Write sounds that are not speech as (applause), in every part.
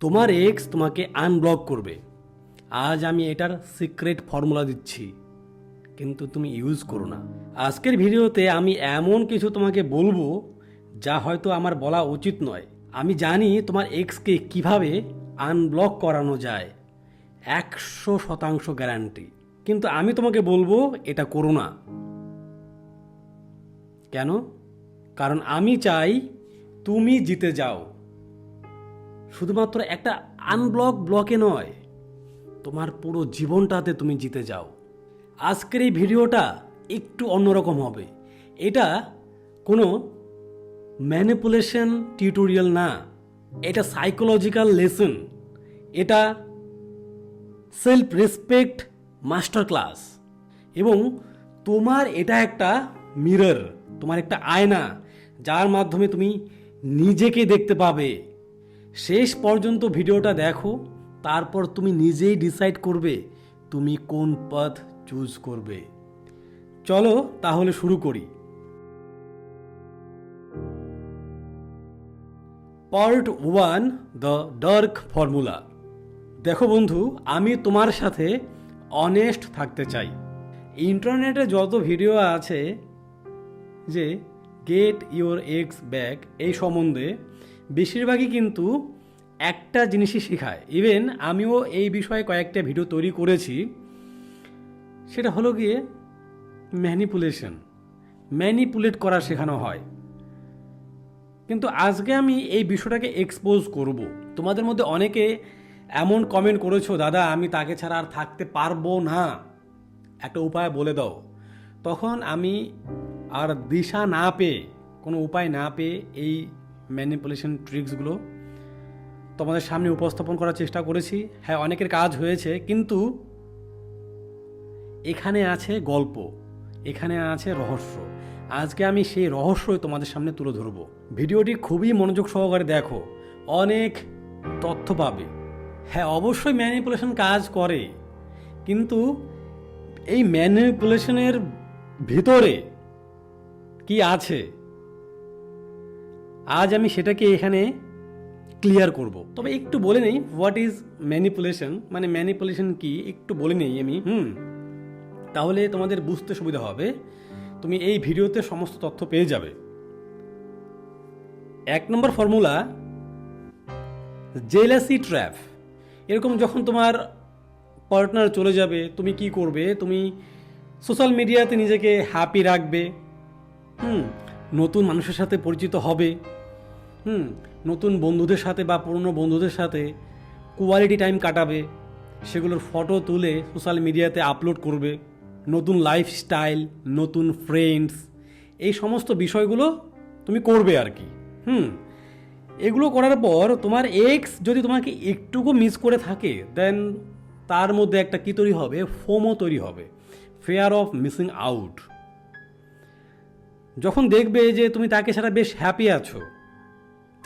তোমার এক্স তোমাকে আনব্লক করবে। আজ আমি এটার সিক্রেট ফর্মুলা দিচ্ছি। কিন্তু তুমি ইউজ করো না। আজকের ভিডিওতে আমি এমন কিছু তোমাকে বলব, যা হয়তো আমার বলা উচিত নয়। আমি জানি তোমার এক্সকে কীভাবে আনব্লক করানো যায়। একশো শতাংশ গ্যারান্টি কিন্তু আমি তোমাকে বলব, এটা করো না। কেন? কারণ আমি চাই তুমি জিতে যাও। শুধুমাত্র একটা আনব্লক ব্লকে নয়, তোমার পুরো জীবনটাতে তুমি জিতে যাও। আজকের এই ভিডিওটা একটু অন্যরকম হবে। এটা কোনো ম্যানিপুলেশন টিউটোরিয়াল না, এটা সাইকোলজিক্যাল লেসন এটা সেলফ রেসপেক্ট মাস্টার ক্লাস এবং তোমার এটা একটা মিরর তোমার একটা আয়না, যার মাধ্যমে তুমি নিজেকে দেখতে পাবে। শেষ পর্যন্ত ভিডিওটা দেখো, তারপর তুমি নিজেই ডিসাইড করবে তুমি কোন পথ চুজ করবে। চলো তাহলে শুরু করি। Part one the dark formula দেখো বন্ধু, আমি তোমার সাথে অনেস্ট থাকতে চাই। ইন্টারনেটে যত ভিডিও আছে যে গেট ইওর এক্স ব্যাক এই সম্বন্ধে, বেশিরভাগই কিন্তু একটা জিনিসই শেখায়। ইভেন আমিও এই বিষয়ে কয়েকটা ভিডিও তৈরি করেছি। সেটা হলো গিয়ে ম্যানিপুলেশন ম্যানিপুলেট করা শেখানো হয়। কিন্তু আজকে আমি এই বিষয়টাকে এক্সপোজ করব। তোমাদের মধ্যে অনেকে এমন কমেন্ট করেছ, দাদা, আমি তাকে ছাড়া আর থাকতে পারব না। একটা উপায় বলে দাও। তখন আমি আর দিশা না পেয়ে, কোনো উপায় না পেয়ে এই ম্যানিপুলেশন ট্রিক্সগুলো তোমাদের সামনে উপস্থাপন করার চেষ্টা করেছি। হ্যাঁ অনেকের কাজ হয়েছে, কিন্তু এখানে আছে গল্প, এখানে আছে রহস্য। আজকে আমি সেই রহস্যই তোমাদের সামনে তুলে ধরবো। ভিডিওটি খুবই মনোযোগ সহকারে দেখো, অনেক তথ্য পাবে। হ্যাঁ অবশ্যই ম্যানিপুলেশন কাজ করে, কিন্তু এই ম্যানিপুলেশনের ভিতরে কি আছে? আজ আমি সেটাকে এখানে ক্লিয়ার করব। তবে একটু বলে নেই হোয়াট ইজ ম্যানিপুলেশন মানে ম্যানিপুলেশন কি? একটু বলে নেই আমি। হুম। তাহলে তোমাদের বুঝতে সুবিধা হবে তুমি এই ভিডিওতে সমস্ত তথ্য পেয়ে যাবে। এক নম্বর ফর্মুলা জেলাসি ট্র্যাপ এরকম যখন তোমার পার্টনার চলে যাবে তুমি কি করবে? তুমি সোশ্যাল মিডিয়াতে নিজেকে হ্যাপি রাখবে। হুম নতুন মানুষের সাথে পরিচিত হবে। হুম নতুন বন্ধুদের সাথে বা পুরনো বন্ধুদের সাথে কোয়ালিটি টাইম কাটাবে, সেগুলোর ফটো তুলে সোশ্যাল মিডিয়াতে আপলোড করবে, নতুন লাইফস্টাইল নতুন ফ্রেন্ডস এই সমস্ত বিষয়গুলো তুমি করবে আর কি। হুম, এগুলো করার পর তোমার এক্স যদি তোমাকে একটুকু মিস করে থাকে দেন তার মধ্যে একটা কী তৈরি হবে? ফোমো তৈরি হবে ফেয়ার অফ মিসিং আউট যখন দেখবে যে তুমি তাকে ছাড়া বেশ হ্যাপি আছো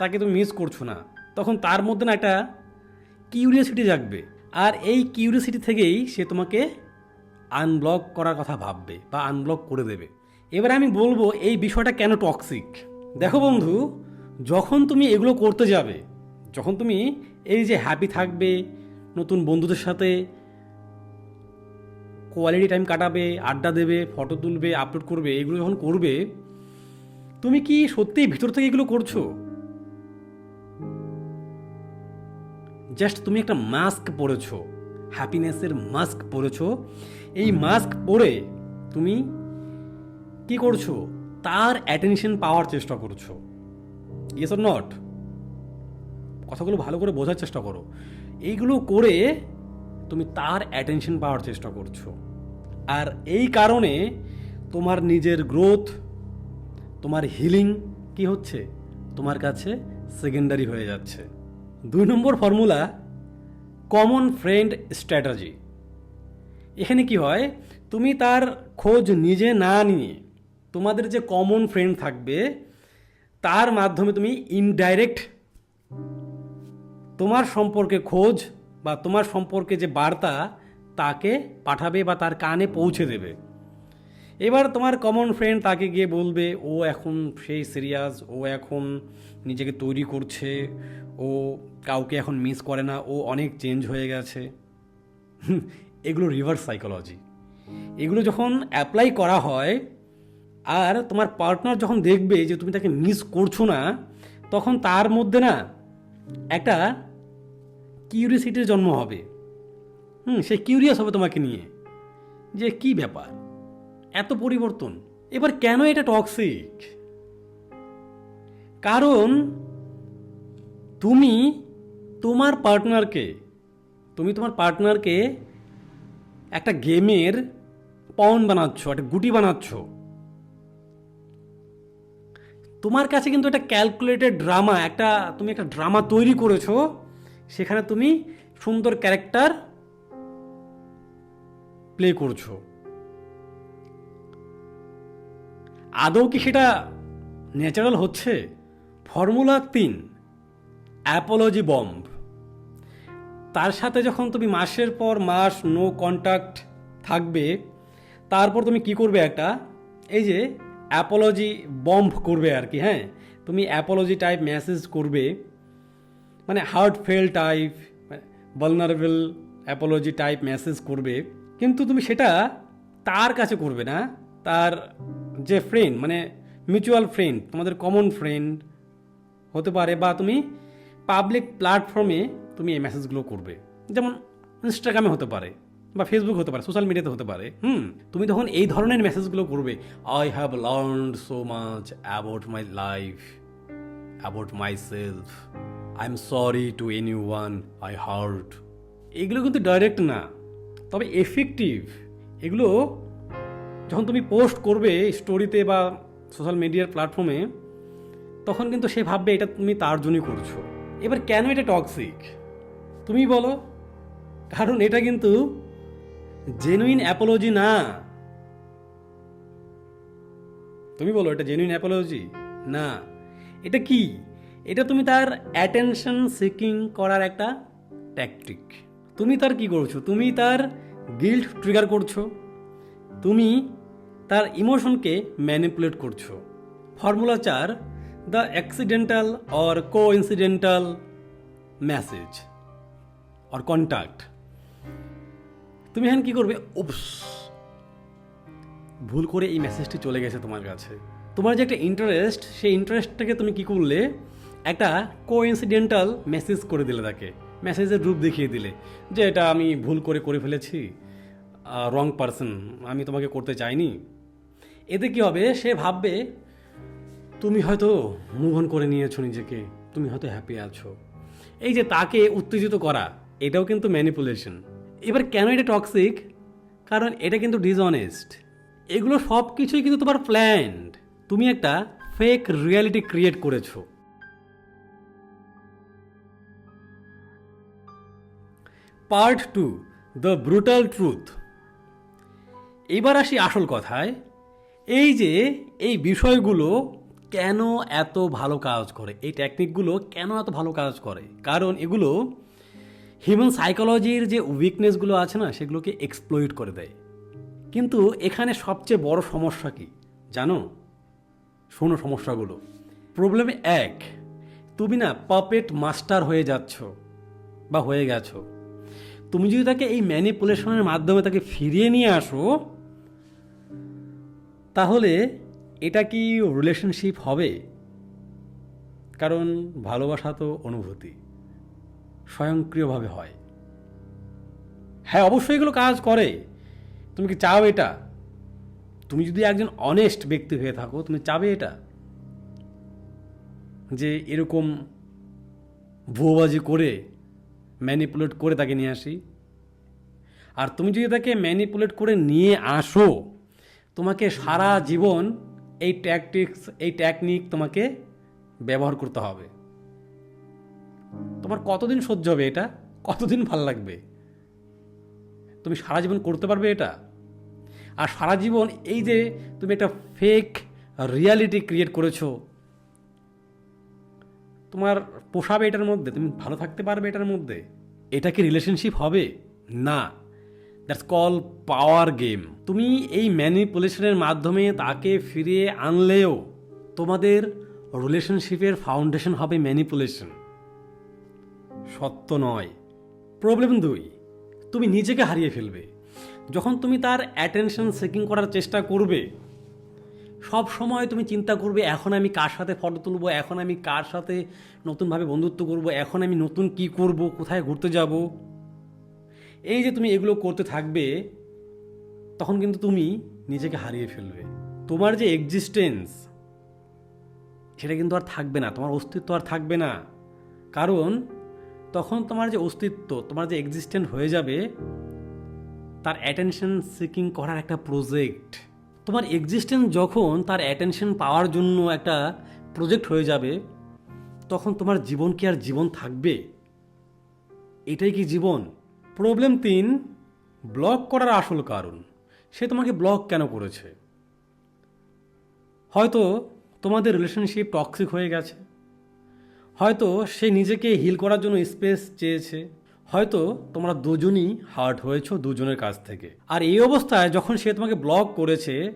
তাকে তুমি মিস করছ না। তখন তার মধ্যে না একটা কিউরিয়াসিটি জাগবে। আর এই কিউরিয়াসিটি থেকেই সে তোমাকে আনব্লক করার কথা ভাববে বা আনব্লক করে দেবে। এবার আমি বলব, এই বিষয়টা কেন টক্সিক দেখো বন্ধু, যখন তুমি এগুলো করতে যাবে, যখন তুমি এই যে হ্যাপি থাকবে, নতুন বন্ধুদের সাথে কোয়ালিটি টাইম কাটাবে, আড্ডা দেবে ফটো তুলবে আপলোড করবে, এগুলো যখন করবে, তুমি কি সত্যিই ভিতর থেকে এগুলো করছ? জাস্ট তুমি একটা মাস্ক পরেছো হ্যাপিনেসের মাস্ক পরেছো। এই মাস্ক পরে তুমি কি করছ? তার অ্যাটেনশন পাওয়ার চেষ্টা করছ। ইয়েস অর নট কথাগুলো ভালো করে বোঝার চেষ্টা করো। এইগুলো করে তুমি তার অ্যাটেনশন পাওয়ার চেষ্টা করছ। আর এই কারণে তোমার নিজের গ্রোথ তোমার হিলিং কি হচ্ছে? তোমার কাছে সেকেন্ডারি হয়ে যাচ্ছে। দুই নম্বর ফর্মুলা কমন ফ্রেন্ড স্ট্র্যাটাজি এখানে কি হয়? তুমি তার খোঁজ নিজে না নিয়ে তোমাদের যে কমন ফ্রেন্ড থাকবে, তার মাধ্যমে তুমি ইনডাইরেক্ট তোমার সম্পর্কে খোঁজ বা তোমার সম্পর্কে যে বার্তা তাকে পাঠাবে বা তার কানে পৌঁছে দেবে। এবার তোমার কমন ফ্রেন্ড তাকে গিয়ে বলবে, ও এখন সেই সিরিয়াস ও এখন নিজেকে তৈরি করছে, ও কাউকে এখন মিস করে না, ও অনেক চেঞ্জ হয়ে গেছে। (laughs) এগুলো রিভার্স সাইকোলজি এগুলো যখন অ্যাপ্লাই করা হয়, আর তোমার পার্টনার যখন দেখবে যে তুমি তাকে মিস করছ না, তখন তার মধ্যে না একটা কিউরিয়াসিটির জন্ম হবে। হুম, সে কিউরিয়াস হবে তোমাকে নিয়ে। যে কি ব্যাপার? এত পরিবর্তন? এবার কেন এটা টক্সিক কারণ তুমি তোমার পার্টনারকে তুমি তোমার পার্টনারকে একটা গেমের পন বানাচ্ছ, একটা গুটি বানাচ্ছ। তোমার কাছে কিন্তু একটা ক্যালকুলেটেড ড্রামা একটা তুমি একটা ড্রামা তৈরি করেছ, সেখানে তুমি সুন্দর ক্যারেক্টার প্লে করছ। আদৌ কি সেটা ন্যাচারাল হচ্ছে? ফর্মুলা তিন অ্যাপোলজি বম্ব তার সাথে যখন তুমি মাসের পর মাস নো কন্ট্যাক্ট থাকবে, তারপর তুমি কি করবে একটা? এই যে অ্যাপোলজি বম্ব করবে আর কি হ্যাঁ? তুমি অ্যাপোলজি টাইপ মেসেজ করবে মানে heart fail type vulnerable apology type message করবে। কিন্তু তুমি সেটা তার কাছে করবে না, তার যে ফ্রেন্ড মানে মিউচুয়াল ফ্রেন্ড তোমাদের কমন ফ্রেন্ড হতে পারে বা তুমি পাবলিক প্ল্যাটফর্মে তুমি এই মেসেজগুলো করবে। যেমন ইনস্টাগ্রামে হতে পারে বা ফেসবুক হতে পারে সোশ্যাল মিডিয়াতে হতে পারে। হুম, তুমি তখন এই ধরনের মেসেজগুলো করবে। I have learn so much about my life about myself I am sorry to anyone I hurt এগুলো কিন্তু ডাইরেক্ট না, তবে এফেক্টিভ এগুলো যখন তুমি পোস্ট করবে স্টোরিতে বা সোশ্যাল মিডিয়ার প্ল্যাটফর্মে তখন কিন্তু সে ভাববে এটা তুমি তার জন্যই করছ। এবার কেন এটা টক্সিক তুমি বলো। কারণ এটা কিন্তু জেনুইন অ্যাপোলজি না। তুমি বলো, এটা জেনুইন অ্যাপোলজি না। এটা কি? এটা তুমি তার অ্যাটেনশন সিকিং করার একটা ট্যাকটিক তুমি তার কি করছ? তুমি তার গিল্ট ট্রিগার করছ। তুমি তার ইমোশনকে ম্যানিপুলেট করছ। ফর্মুলা চার, the accidental or coincidental message or contact তুমি হ্যান কি করবে? উপস ভুল করে এই মেসেজটি চলে গেছে তোমার কাছে। তোমার যে একটা ইন্টারেস্ট সেই ইন্টারেস্টটাকে তুমি কি করলে? একটা কো কোইন্সিডেন্টাল মেসেজ করে দিলে তাকে। মেসেজের রূপ দেখিয়ে দিলে যে এটা আমি ভুল করে করে ফেলেছি। রং পারসন আমি তোমাকে করতে চাইনি। এতে কি হবে? সে ভাববে, তুমি হয়তো মুভ অন করে নিয়েছো নিজেকে। তুমি হয়তো হ্যাপি আছো। এই যে তাকে উত্তেজিত করা, এটাও কিন্তু ম্যানিপুলেশন এবার কেন এটা টক্সিক কারণ এটা কিন্তু ডিসঅনেস্ট এগুলো সব কিছুই কিন্তু তোমার প্ল্যান্ড তুমি একটা ফেক রিয়ালিটি ক্রিয়েট করেছ। Part two the brutal truth এবার আসি আসল কথায়। এই যে, এই বিষয়গুলো কেন এত ভালো কাজ করে? এই টেকনিকগুলো কেন এত ভালো কাজ করে? কারণ এগুলো হিউম্যান সাইকোলজির যে উইকনেসগুলো আছে না, সেগুলোকে এক্সপ্লয়েট করে দেয়। কিন্তু এখানে সবচেয়ে বড় সমস্যা কি জানো? শোনো সমস্যাগুলো। প্রবলেম এক, তুমি না পাপেট মাস্টার হয়ে যাচ্ছ বা হয়ে গেছো। তুমি যদি তাকে এই ম্যানিপুলেশনের মাধ্যমে তাকে ফিরিয়ে নিয়ে আসো তাহলে এটা কি রিলেশনশিপ হবে? কারণ ভালোবাসা তো অনুভূতি, স্বয়ংক্রিয়ভাবে হয়। হ্যাঁ অবশ্যই এগুলো কাজ করে। তুমি কি চাও এটা? তুমি যদি একজন অনেস্ট ব্যক্তি হয়ে থাকো, তুমি চাবে এটা? যে এরকম ভুয়োবাজি করে ম্যানিপুলেট করে তাকে নিয়ে আসি। আর তুমি যদি তাকে ম্যানিপুলেট করে নিয়ে আসো তোমাকে সারা জীবন এই ট্যাকটিক্স এই টেকনিক তোমাকে ব্যবহার করতে হবে। তোমার কতদিন সহ্য হবে এটা? কতদিন ভালো লাগবে? তুমি সারা জীবন করতে পারবে এটা? আর সারা জীবন এই যে তুমি একটা ফেক রিয়ালিটি ক্রিয়েট করেছ, তোমার পোষাবে এটার মধ্যে? তুমি ভালো থাকতে পারবে এটার মধ্যে? এটা কি রিলেশনশিপ হবে? না। দ্যাটস কল পাওয়ার গেম তুমি এই ম্যানিপুলেশনের মাধ্যমে তাকে ফিরিয়ে আনলেও তোমাদের রিলেশনশিপের ফাউন্ডেশন হবে ম্যানিপুলেশন সত্য নয়। প্রবলেম দুই, তুমি নিজেকে হারিয়ে ফেলবে। যখন তুমি তার অ্যাটেনশন সেকিং করার চেষ্টা করবে, সব সময় তুমি চিন্তা করবে, এখন আমি কার সাথে ফটো তুলবো, এখন আমি কার সাথে নতুনভাবে বন্ধুত্ব করব, এখন আমি নতুন কি করব, কোথায় ঘুরতে যাব? এই যে তুমি এগুলো করতে থাকবে, তখন কিন্তু তুমি নিজেকে হারিয়ে ফেলবে। তোমার যে এক্সিস্টেন্স সেটা কিন্তু আর থাকবে না, তোমার অস্তিত্ব আর থাকবে না। কারণ, তখন তোমার যে অস্তিত্ব, তোমার যে এক্সিস্টেন্ট হয়ে যাবে, তার অ্যাটেনশন সিকিং করার একটা প্রজেক্ট তোমার এক্সিস্টেন্স যখন তার অ্যাটেনশন পাওয়ার জন্য একটা প্রজেক্ট হয়ে যাবে, তখন তোমার জীবন কি আর জীবন থাকবে? এটাই কি জীবন? প্রবলেম তিন ব্লক করার আসল কারণ। সে তোমাকে ব্লক কেন করেছে? হয়তো তোমাদের রিলেশনশিপ টক্সিক হয়ে গেছে। হয়তো সে নিজেকে হিল করার জন্য স্পেস চেয়েছে। হয়তো তোমরা দুজনই হার্ট হয়েছো দুজনের কাছ থেকে। আর এই অবস্থায় যখন সে তোমাকে ব্লক করেছে,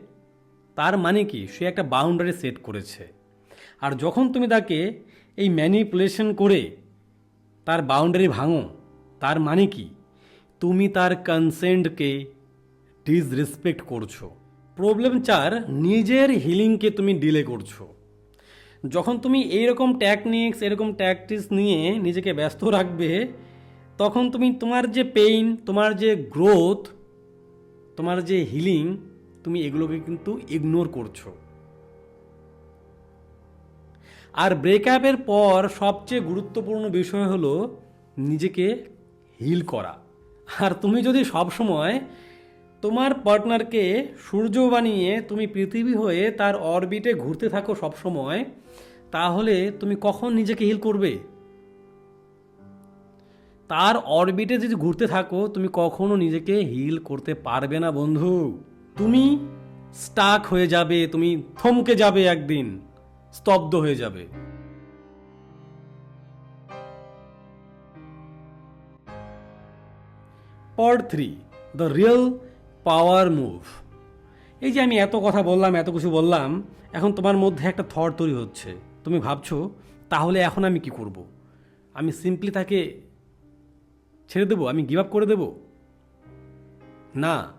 তার মানে কি? সে একটা বাউন্ডারি সেট করেছে। আর যখন তুমি তাকে এই ম্যানিপুলেশন করে তার বাউন্ডারি ভাঙো, তার মানে কি? তুমি তার কনসেন্টকে ডিসরেসপেক্ট করছ। প্রবলেম চার, নিজের হিলিংকে তুমি ডিলে করছ। যখন তুমি এইরকম ট্যাকনিক্স এরকম ট্যাকটিক্স নিয়ে নিজেকে ব্যস্ত রাখবে, তখন তুমি তোমার যে পেইন তোমার যে গ্রোথ তোমার যে হিলিং তুমি এগুলোকে কিন্তু ইগনোর করছ। আর ব্রেকআপের পর সবচেয়ে গুরুত্বপূর্ণ বিষয় হলো নিজেকে হিল করা। আর তুমি যদি সবসময় তোমার পার্টনারকে সূর্য বানিয়ে তুমি পৃথিবী হয়ে তার অরবিটে ঘুরতে থাকো সবসময়, তাহলে তুমি কখন নিজেকে হিল করবে? তার অরবিটে যদি ঘুরতে থাকো, তুমি কখনো নিজেকে হিল করতে পারবে না বন্ধু। তুমি স্টাক হয়ে যাবে, তুমি থমকে যাবে একদিন, স্তব্ধ হয়ে যাবে। Part three the real power move এই যে আমি এত কথা বললাম, এত কিছু বললাম, এখন তোমার মধ্যে একটা থট তৈরি হচ্ছে। তুমি ভাবছ, তাহলে এখন আমি কি করব? আমি সিম্পলি তাকে ছেড়ে দেবো? আমি গিভ আপ করে দেব? না,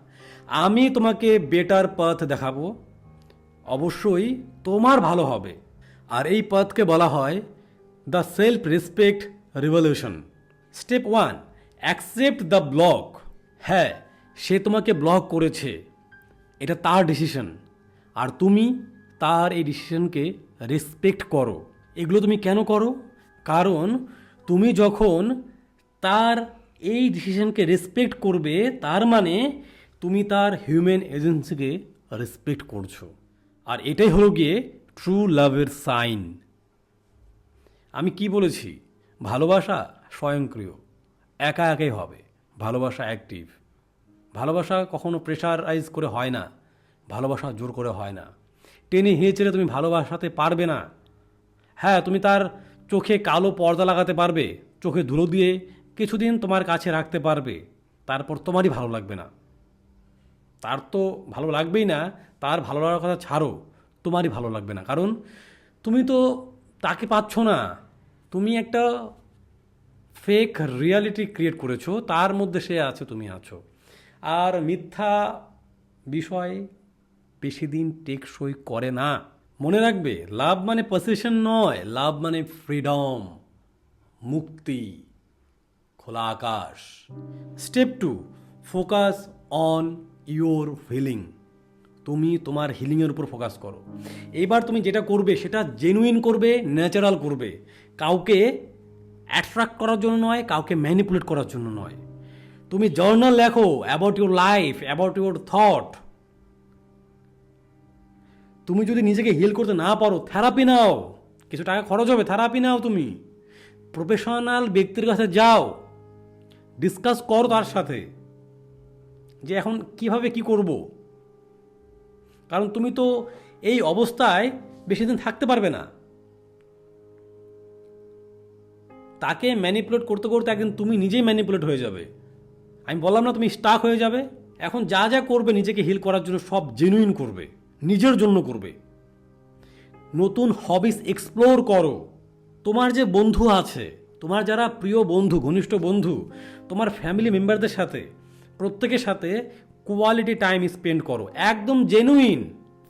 আমি তোমাকে বেটার পথ দেখাবো। অবশ্যই তোমার ভালো হবে। আর এই পথকে বলা হয় the self respect revolution step one accept the block হ্যাঁ সে তোমাকে ব্লক করেছে। এটা তার ডিসিশন আর তুমি তার এই ডিসিশনকে রেসপেক্ট করো। এগুলো তুমি কেন করো? কারণ তুমি যখন তার এই ডিসিশনকে রেসপেক্ট করবে, তার মানে তুমি তার হিউম্যান এজেন্সিকে রেসপেক্ট করছ। আর এটাই হলো গিয়ে ট্রু লাভের সাইন আমি কি বলেছি? ভালোবাসা স্বয়ংক্রিয়। একা একাই হবে। ভালোবাসা অ্যাক্টিভ ভালোবাসা কখনো প্রেশারাইজ করে হয় না। ভালোবাসা জোর করে হয় না। টেনে হিঁচড়ে তুমি ভালোবাসাতে পারবে না। হ্যাঁ তুমি তার চোখে কালো পর্দা লাগাতে পারবে, চোখে ধুলো দিয়ে কিছুদিন তোমার কাছে রাখতে পারবে। তারপর তোমারই ভালো লাগবে না। তার তো ভালো লাগবেই না, তার ভালো লাগার কথা ছাড়ো, তোমারই ভালো লাগবে না। কারণ তুমি তো তাকে পাচ্ছ না। তুমি একটা ফেক রিয়ালিটি ক্রিয়েট করেছ, তার মধ্যে সে আছে, তুমি আছো। আর মিথ্যা বিষয় বেশি দিন টেকসই করে না। মনে রাখবে, লাভ মানে পজিশন নয়, লাভ মানে ফ্রিডম মুক্তি, খোলা আকাশ। Step two focus on your healing তুমি তোমার হিলিংয়ের উপর ফোকাস করো। এবার তুমি যেটা করবে, সেটা জেনুইন করবে ন্যাচারাল করবে। কাউকে অ্যাট্রাক্ট করার জন্য নয়, কাউকে ম্যানিপুলেট করার জন্য নয়। তুমি জার্নাল লেখো about your life about your thought তুমি যদি নিজেকে হিল করতে না পারো থেরাপি নাও। কিছু টাকা খরচ হবে থেরাপি নাও তুমি। প্রফেশনাল ব্যক্তির কাছে যাও। ডিসকাস করো তার সাথে যে এখন কীভাবে কি করব। কারণ তুমি তো এই অবস্থায় বেশি দিন থাকতে পারবে না। তাকে ম্যানিপুলেট করতে করতে একদিন তুমি নিজেই ম্যানিপুলেট হয়ে যাবে। আমি বললাম না তুমি স্টাক হয়ে যাবে। এখন যা যা করবে নিজেকে হিল করার জন্য সব জেনুইন করবে, নিজের জন্য করবে। নতুন হবিস এক্সপ্লোর করো। তোমার যে বন্ধু আছে, তোমার যারা প্রিয় বন্ধু, ঘনিষ্ঠ বন্ধু, তোমার ফ্যামিলি মেম্বারদের সাথে, প্রত্যেকের সাথে কোয়ালিটি টাইম স্পেন্ড করো। একদম জেনুইন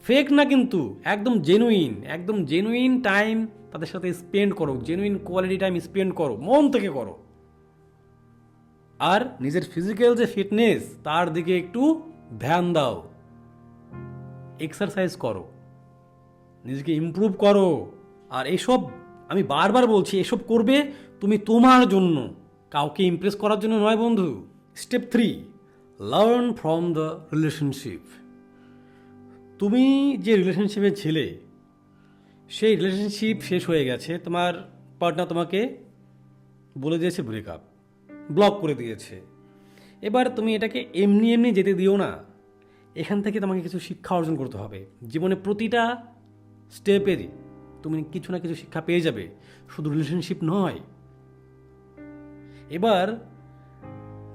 ফেক না কিন্তু, একদম জেনুইন একদম জেনুইন টাইম তাদের সাথে স্পেন্ড করো জেনুইন কোয়ালিটি টাইম স্পেন্ড করো, মন থেকে করো। আর নিজের ফিজিক্যাল যে ফিটনেস তার দিকে একটু ধ্যান দাও। এক্সারসাইজ করো। নিজেকে ইমপ্রুভ করো। আর এইসব আমি বারবার বলছি, এসব করবে তুমি তোমার জন্য। কাউকে ইমপ্রেস করার জন্য নয় বন্ধু। Step three learn from the relationship তুমি যে রিলেশনশিপে ছিলে, সেই রিলেশনশিপ শেষ হয়ে গেছে, তোমার পার্টনার তোমাকে বলে দিয়েছে ব্রেকআপ ব্লক করে দিয়েছে। এবার তুমি এটাকে এমনি এমনি যেতে দিও না। এখান থেকে তোমাকে কিছু শিক্ষা অর্জন করতে হবে। জীবনে প্রতিটা স্টেপেরই তুমি কিছু না কিছু শিক্ষা পেয়ে যাবে। শুধু রিলেশনশিপ নয়। এবার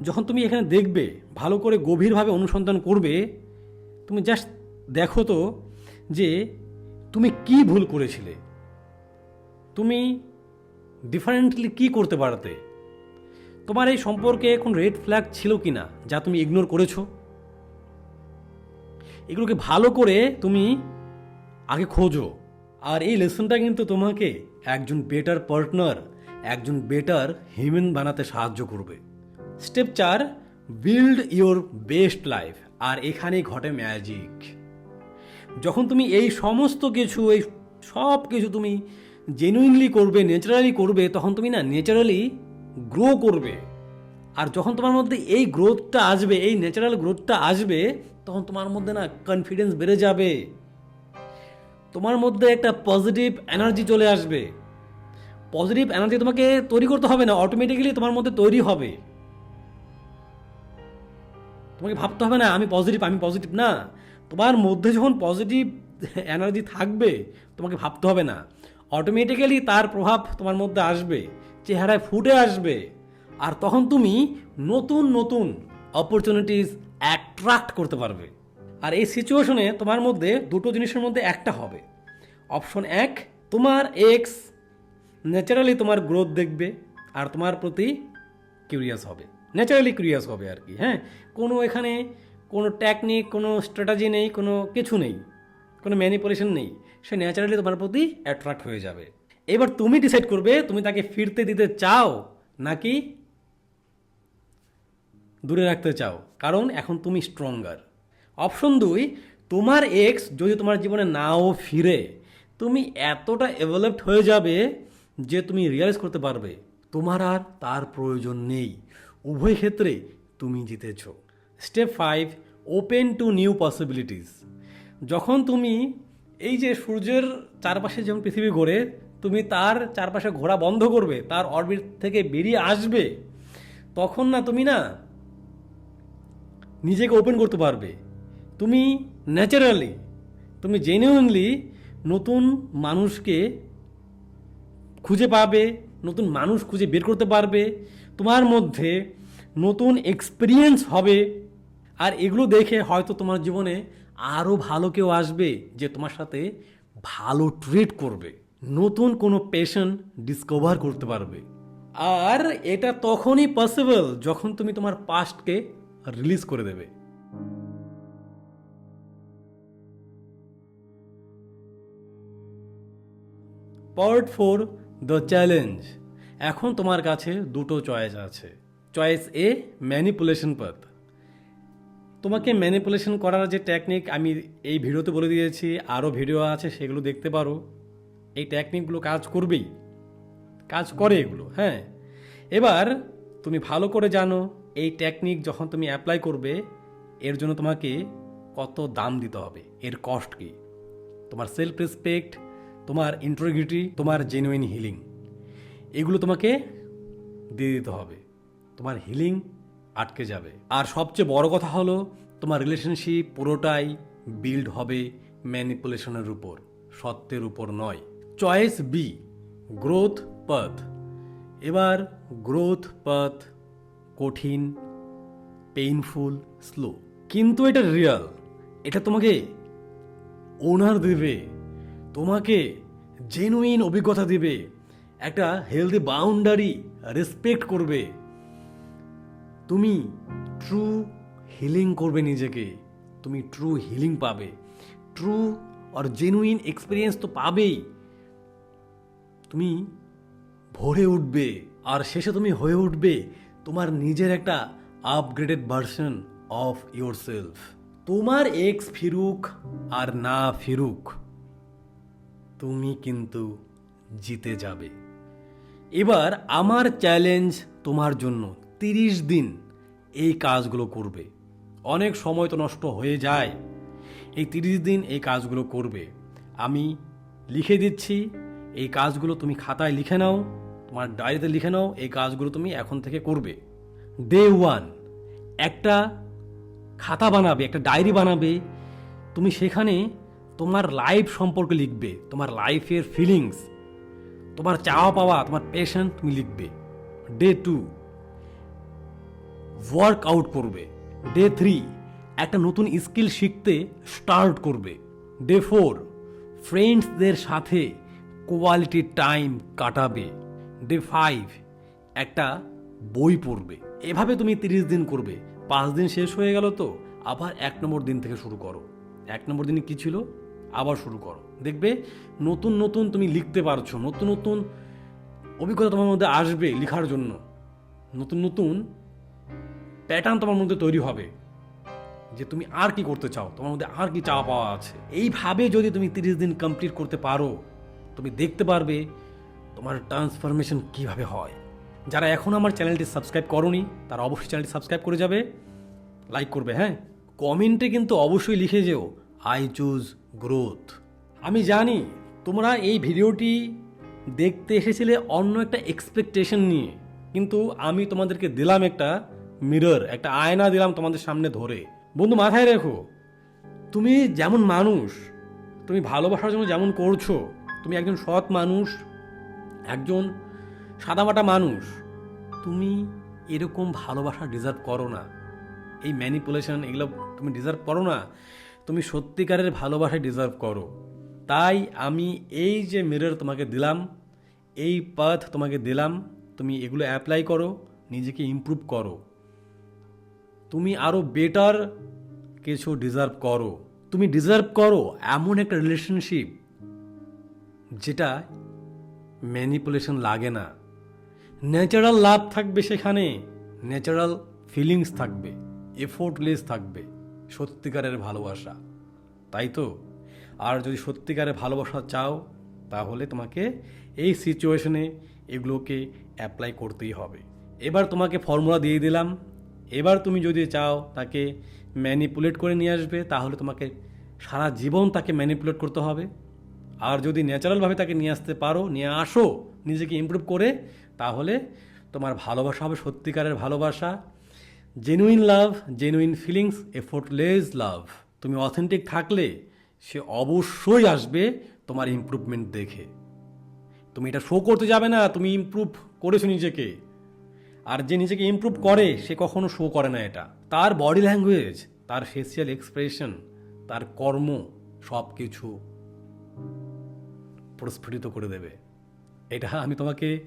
যখন তুমি এখানে দেখবে, ভালো করে গভীরভাবে অনুসন্ধান করবে, তুমি জাস্ট দেখো তো যে তুমি কি ভুল করেছিলে। তুমি ডিফারেন্টলি কি করতে পারতে? তোমার এই সম্পর্কে কোন রেড ফ্ল্যাগ ছিল কি না, যা তুমি ইগনোর করেছ? এগুলোকে ভালো করে তুমি আগে খোঁজো। আর এই লেসনটা কিন্তু তোমাকে একজন বেটার পার্টনার একজন বেটার হিউম্যান বানাতে সাহায্য করবে। স্টেপ চার বিল্ড ইওর বেস্ট লাইফ আর এখানেই ঘটে ম্যাজিক যখন তুমি এই সমস্ত কিছু, এই সব কিছু তুমি জেনুইনলি করবে ন্যাচারালি করবে, তখন তুমি না ন্যাচারালি গ্রো করবে। আর যখন তোমার মধ্যে এই গ্রোথটা আসবে, এই ন্যাচারাল গ্রোথটা আসবে, তখন তোমার মধ্যে না কনফিডেন্স বেড়ে যাবে। তোমার মধ্যে একটা পজিটিভ এনার্জি চলে আসবে। পজিটিভ এনার্জি তোমাকে তৈরি করতে হবে না অটোমেটিক্যালি তোমার মধ্যে তৈরি হবে। তোমাকে ভাবতে হবে না, আমি পজিটিভ আমি পজিটিভ না। তোমার মধ্যে যখন পজিটিভ এনার্জি থাকবে, তোমাকে ভাবতে হবে না। অটোমেটিক্যালি তার প্রভাব তোমার মধ্যে আসবে, চেহারায় ফুটে আসবে। আর তখন তুমি নতুন নতুন অপরচুনিটিস অ্যাট্রাক্ট করতে পারবে। আর এই সিচুয়েশনে তোমার মধ্যে দুটো জিনিসের মধ্যে একটা হবে। অপশন এক, তোমার এক্স ন্যাচারালি তোমার গ্রোথ দেখবে আর তোমার প্রতি কিউরিয়াস হবে। ন্যাচারালি কিউরিয়াস হবে আর কি হ্যাঁ? কোনো এখানে কোনো টেকনিক কোনো স্ট্র্যাটাজি নেই, কোনো কিছু নেই, কোনো ম্যানিপুলেশন নেই, সে ন্যাচারালি তোমার প্রতি অ্যাট্রাক্ট হয়ে যাবে। এবার তুমি ডিসাইড করবে, তুমি তাকে ফিরতে দিতে চাও নাকি দূরে রাখতে চাও? কারণ এখন তুমি স্ট্রঙ্গার অপশন দুই, তোমার এক্স যদি তোমার জীবনে নাও ফিরে, তুমি এতটা ডেভেলপড হয়ে যাবে যে তুমি রিয়েলাইজ করতে পারবে, তোমার আর তার প্রয়োজন নেই। উভয় ক্ষেত্রে তুমি জিতেছ। Step five open to new possibilities যখন তুমি এই যে সূর্যের চারপাশে যেমন পৃথিবী ঘোরে, তুমি তার চারপাশে ঘোরা বন্ধ করবে, তার অরবিট থেকে বেরিয়ে আসবে, তখন না তুমি না নিজেকে ওপেন করতে পারবে। তুমি ন্যাচারালি তুমি জেনুইনলি নতুন মানুষকে খুঁজে পাবে, নতুন মানুষ খুঁজে বের করতে পারবে, তোমার মধ্যে নতুন এক্সপিরিয়েন্স হবে। আর এগুলো দেখে হয়তো তোমার জীবনে আরও ভালো কেউ আসবে যে তোমার সাথে ভালো ট্রিট করবে। নতুন কোনো পেশন ডিসকভার করতে পারবে। আর এটা তখনই পসিবল যখন তুমি তোমার পাস্টকে রিলিজ করে দেবে। পার্ট ফোর দ্য চ্যালেঞ্জ এখন তোমার কাছে দুটো চয়েস আছে। চয়েস এ ম্যানিপুলেশন পথ তোমাকে ম্যানিপুলেশন করার যে টেকনিক আমি এই ভিডিওতে বলে দিয়েছি আরও ভিডিও আছে সেগুলো দেখতে পারো। এই টেকনিকগুলো কাজ করবেই। কাজ করে এগুলো হ্যাঁ। এবার তুমি ভালো করে জানো এই টেকনিক যখন তুমি অ্যাপ্লাই করবে, এর জন্য তোমাকে কত দাম দিতে হবে, এর কস্ট কি? তোমার সেলফ রেসপেক্ট তোমার ইন্ট্রোগ্রিটি তোমার জেনুইন হিলিং এগুলো তোমাকে দিয়ে দিতে হবে। তোমার হিলিং আটকে যাবে। আর সবচেয়ে বড় কথা হলো, তোমার রিলেশনশিপ পুরোটাই বিল্ড হবে ম্যানিপুলেশনের উপর, সত্যের উপর নয়। চয়েস বি গ্রোথ পথ এবার গ্রোথ পথ কঠিন পেইনফুল স্লো কিন্তু এটা রিয়াল এটা তোমাকে ওনার দেবে, তোমাকে জেনুইন অভিজ্ঞতা দেবে, একটা হেলদি বাউন্ডারি রেসপেক্ট করবে। তুমি ট্রু হিলিং করবে নিজেকে, তুমি ট্রু হিলিং পাবে। ট্রু আর জেনুইন এক্সপিরিয়েন্স তো পাবেই। তুমি ভরে উঠবে আর শেষে তুমি হয়ে উঠবে তোমার নিজের একটা upgraded version of yourself তোমার এক্স ফিরুক আর না ফিরুক, তুমি কিন্তু জিতে যাবে। এবার আমার চ্যালেঞ্জ তোমার জন্য, তিরিশ দিন। এই কাজগুলো করবে। অনেক সময় তো নষ্ট হয়ে যায়। এই তিরিশ দিন এই কাজগুলো করবে। আমি লিখে দিচ্ছি, এই কাজগুলো তুমি খাতায় লিখে নাও, তোমার ডায়েরিতে লিখে নাও, এই কাজগুলো তুমি এখন থেকে করবে। ডে ওয়ান একটা খাতা বানাবে, একটা ডায়েরি বানাবে। তুমি সেখানে তোমার লাইফ সম্পর্কে লিখবে, তোমার লাইফের ফিলিংস তোমার চাওয়া পাওয়া তোমার পেশেন্ট তুমি লিখবে। ডে টু ওয়ার্ক আউট করবে। ডে থ্রি একটা নতুন স্কিল শিখতে স্টার্ট করবে। ডে ফোর ফ্রেন্ডসদের সাথে কোয়ালিটি টাইম কাটাবে। ডে ফাইভ একটা বই পড়বে। এভাবে তুমি তিরিশ দিন করবে। পাঁচ দিন শেষ হয়ে গেল তো, আবার এক নম্বর দিন থেকে শুরু করো। এক নম্বর দিনে কী ছিল? আবার শুরু করো। দেখবে, নতুন নতুন তুমি লিখতে পারছ। নতুন নতুন অভিজ্ঞতা তোমার মধ্যে আসবে লেখার জন্য। নতুন নতুন প্যাটার্ন তোমার মধ্যে তৈরি হবে যে তুমি আর কি করতে চাও, তোমার মধ্যে আর কি চাওয়া পাওয়া আছে। এইভাবে যদি তুমি তিরিশ দিন কমপ্লিট করতে পারো, তুমি দেখতে পারবে তোমার ট্রান্সফরমেশন কীভাবে হয়। যারা এখন আমার চ্যানেলটি সাবস্ক্রাইব করনি, তারা অবশ্যই চ্যানেলটি সাবস্ক্রাইব করে যাবে লাইক করবে হ্যাঁ? কমেন্টে কিন্তু অবশ্যই লিখে যেও আই চুজ গ্রোথ আমি জানি তোমরা এই ভিডিওটি দেখতে এসেছিলে অন্য একটা এক্সপেকটেশন নিয়ে, কিন্তু আমি তোমাদেরকে দিলাম একটা মিরর একটা আয়না দিলাম তোমাদের সামনে ধরে। বন্ধু, মাথায় রেখো, তুমি যেমন মানুষ, তুমি ভালোবাসার জন্য যেমন করছ, তুমি একজন সৎ মানুষ, একজন সাদামাটা মানুষ, তুমি এরকম ভালোবাসা ডিজার্ভ করো না। এই ম্যানিপুলেশন এগুলো তুমি ডিজার্ভ করো না, তুমি সত্যিকারের ভালোবাসা ডিজার্ভ করো। তাই আমি এই যে মিরর তোমাকে দিলাম, এই পাথ তোমাকে দিলাম, তুমি এগুলো অ্যাপ্লাই করো, নিজেকে ইমপ্রুভ করো। তুমি আরও বেটার কিছু ডিজার্ভ করো। তুমি ডিজার্ভ করো এমন একটা রিলেশনশিপ যেটা ম্যানিপুলেশন লাগে না। ন্যাচারাল লাভ থাকবে সেখানে ন্যাচারাল ফিলিংস থাকবে এফোর্টলেস থাকবে, সত্যিকারের ভালোবাসা। তাই তো? আর যদি সত্যিকারের ভালোবাসা চাও, তাহলে তোমাকে এই সিচুয়েশনে এগুলোকে অ্যাপ্লাই করতেই হবে। এবার তোমাকে ফর্মুলা দিয়ে দিলাম। এবার তুমি যদি চাও তাকে ম্যানিপুলেট করে নিয়ে আসবে, তাহলে তোমাকে সারা জীবন তাকে ম্যানিপুলেট করতে হবে। আর যদি ন্যাচারালভাবে তাকে নিয়ে আসতে পারো, নিয়ে আসো, নিজেকে ইমপ্রুভ করে, তাহলে তোমার ভালোবাসা হবে সত্যিকারের ভালোবাসা। Genuine love genuine feelings effortless love তুমি অথেন্টিক থাকলে সে অবশ্যই আসবে তোমার ইমপ্রুভমেন্ট দেখে। তুমি এটা শো করতে যাবে না, তুমি ইমপ্রুভ করেছ নিজেকে। আর যে নিজেকে ইমপ্রুভ করে, সে কখনো শো করে না এটা। তার বডি ল্যাঙ্গুয়েজ তার ফেসিয়াল এক্সপ্রেশন তার কর্ম সব কিছু প্রস্ফুটিত করে দেবে। এটা আমি তোমাকে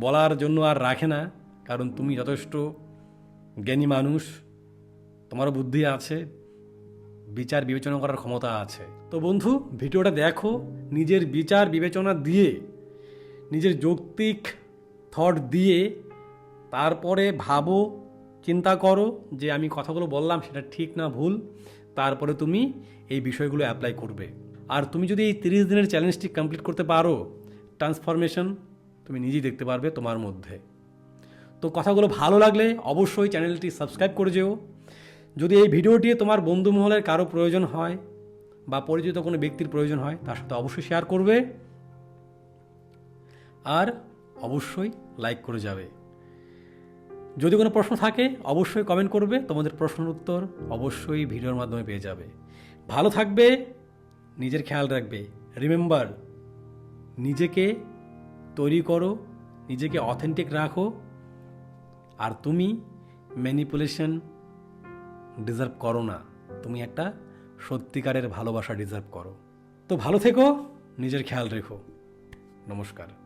বলার জন্য আর রাখে না, কারণ তুমি যথেষ্ট জ্ঞানী মানুষ, তোমারও বুদ্ধি আছে, বিচার বিবেচনা করার ক্ষমতা আছে। তো বন্ধু, ভিডিওটা দেখো, নিজের বিচার বিবেচনা দিয়ে নিজের যৌক্তিক থট দিয়ে তারপরে ভাবো, চিন্তা করো যে আমি কথাগুলো বললাম সেটা ঠিক না ভুল, তারপরে তুমি এই বিষয়গুলো অ্যাপ্লাই করবে। আর তুমি যদি এই তিরিশ দিনের চ্যালেঞ্জটি কমপ্লিট করতে পারো ট্রান্সফরমেশন তুমি নিজেই দেখতে পারবে তোমার মধ্যে। তো কথাগুলো ভালো লাগলে অবশ্যই চ্যানেলটি সাবস্ক্রাইব করে যেও। যদি এই ভিডিওটি তোমার বন্ধু মহলের কারও প্রয়োজন হয় বা পরিচিত কোনো ব্যক্তির প্রয়োজন হয়, তার সাথে অবশ্যই শেয়ার করবে। আর অবশ্যই লাইক করে যাবে। যদি কোনো প্রশ্ন থাকে, অবশ্যই কমেন্ট করবে। তোমাদের প্রশ্নের উত্তর অবশ্যই ভিডিওর মাধ্যমে পেয়ে যাবে। ভালো থাকবে, নিজের খেয়াল রাখবে। রিমেম্বার নিজেকে তৈরি করো, নিজেকে অথেন্টিক রাখো, আর তুমি ম্যানিপুলেশন ডিজার্ভ করো না। তুমি একটা সত্যিকারের ভালোবাসা ডিজার্ভ করো। তো ভালো থেকো, নিজের খেয়াল রেখো। নমস্কার।